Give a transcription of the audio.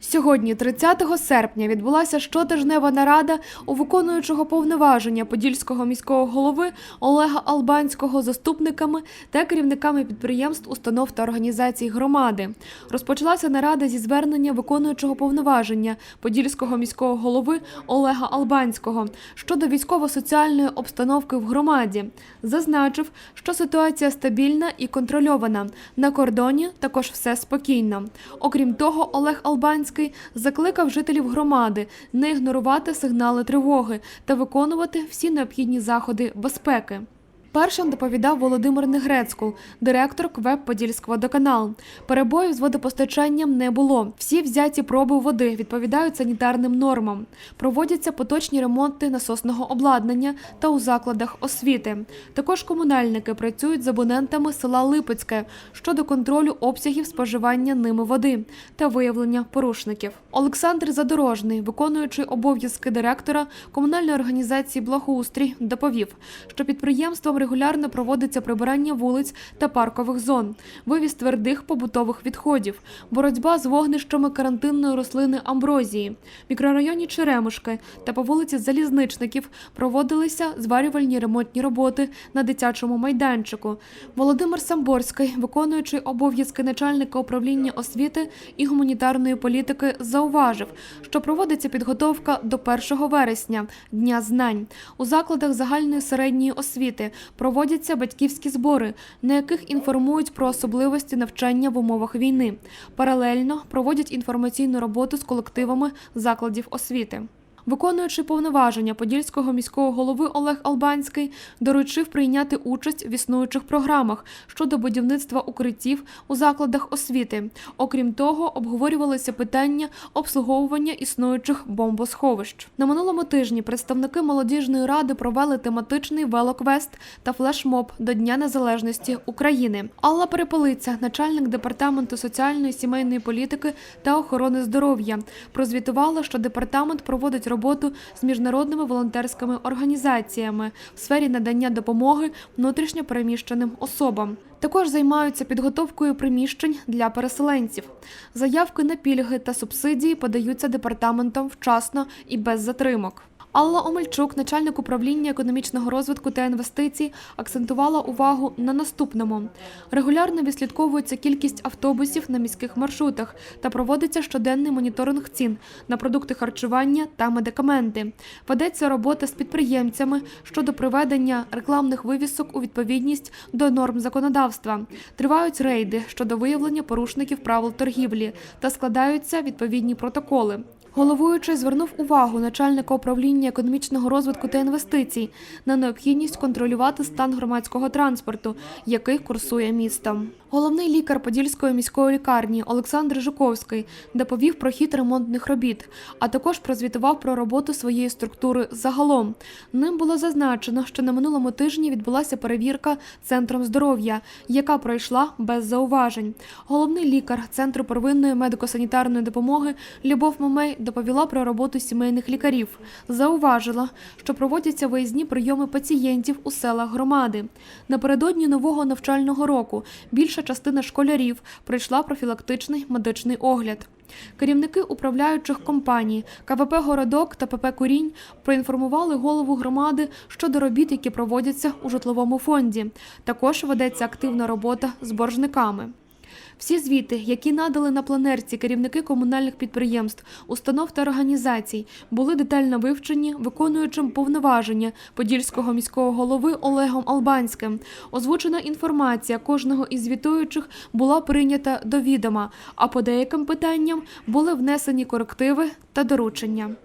Сьогодні, 30 серпня, відбулася щотижнева нарада у виконуючого повноваження подільського міського голови Олега Албанського заступниками та керівниками підприємств, установ та організацій громади. Розпочалася нарада зі звернення виконуючого повноваження подільського міського голови Олега Албанського щодо військово-соціальної обстановки в громаді. Зазначив, що ситуація стабільна і контрольована. На кордоні також все спокійно. Окрім того, Олег Албанський закликав жителів громади не ігнорувати сигнали тривоги та виконувати всі необхідні заходи безпеки. Першим доповідав Володимир Негрецькул, директор КВЕП «Подільськводоканал». Перебоїв з водопостачанням не було. Всі взяті проби води відповідають санітарним нормам. Проводяться поточні ремонти насосного обладнання та у закладах освіти. Також комунальники працюють з абонентами села Липецьке щодо контролю обсягів споживання ними води та виявлення порушників. Олександр Задорожний, виконуючий обов'язки директора комунальної організації Благоустрій, доповів, що підприємством регулярно проводиться прибирання вулиць та паркових зон, вивіз твердих побутових відходів, боротьба з вогнищами карантинної рослини амброзії. Мікрорайоні Черемушки та по вулиці Залізничників проводилися зварювальні ремонтні роботи на дитячому майданчику. Володимир Самборський, виконуючий обов'язки начальника управління освіти і гуманітарної політики, зауважив, що проводиться підготовка до 1 вересня Дня знань. У закладах загальної середньої освіти проводяться батьківські збори, на яких інформують про особливості навчання в умовах війни. Паралельно проводять інформаційну роботу з колективами закладів освіти. Виконуючи повноваження подільського міського голови Олег Албанський доручив прийняти участь в існуючих програмах щодо будівництва укриттів у закладах освіти. Окрім того, обговорювалися питання обслуговування існуючих бомбосховищ. На минулому тижні представники молодіжної ради провели тематичний велоквест та флешмоб до Дня Незалежності України. Алла Перепелиця, начальник департаменту соціальної сімейної політики та охорони здоров'я, прозвітувала, що департамент проводить роботу з міжнародними волонтерськими організаціями в сфері надання допомоги внутрішньо переміщеним особам. Також займаються підготовкою приміщень для переселенців. Заявки на пільги та субсидії подаються департаментом вчасно і без затримок. Алла Омельчук, начальник управління економічного розвитку та інвестицій, акцентувала увагу на наступному: регулярно відслідковується кількість автобусів на міських маршрутах та проводиться щоденний моніторинг цін на продукти харчування та медикаменти. Ведеться робота з підприємцями щодо приведення рекламних вивісок у відповідність до норм законодавства. Тривають рейди щодо виявлення порушників правил торгівлі та складаються відповідні протоколи. Головуючий звернув увагу начальника управління економічного розвитку та інвестицій на необхідність контролювати стан громадського транспорту, який курсує містом. Головний лікар Подільської міської лікарні Олександр Жуковський доповів про хід ремонтних робіт, а також прозвітував про роботу своєї структури загалом. Ним було зазначено, що на минулому тижні відбулася перевірка центром здоров'я, яка пройшла без зауважень. Головний лікар центру первинної медико-санітарної допомоги Любов Мамей доповіла про роботу сімейних лікарів. Зауважила, що проводяться виїзні прийоми пацієнтів у селах громади. Напередодні нового навчального року більша частина школярів пройшла профілактичний медичний огляд. Керівники управляючих компаній КВП Городок та ПП Курінь проінформували голову громади щодо робіт, які проводяться у житловому фонді. Також ведеться активна робота з боржниками. Всі звіти, які надали на планерці керівники комунальних підприємств, установ та організацій, були детально вивчені виконуючим повноваження подільського міського голови Олегом Албанським. Озвучена інформація кожного із звітуючих була прийнята до відома, а по деяким питанням були внесені корективи та доручення.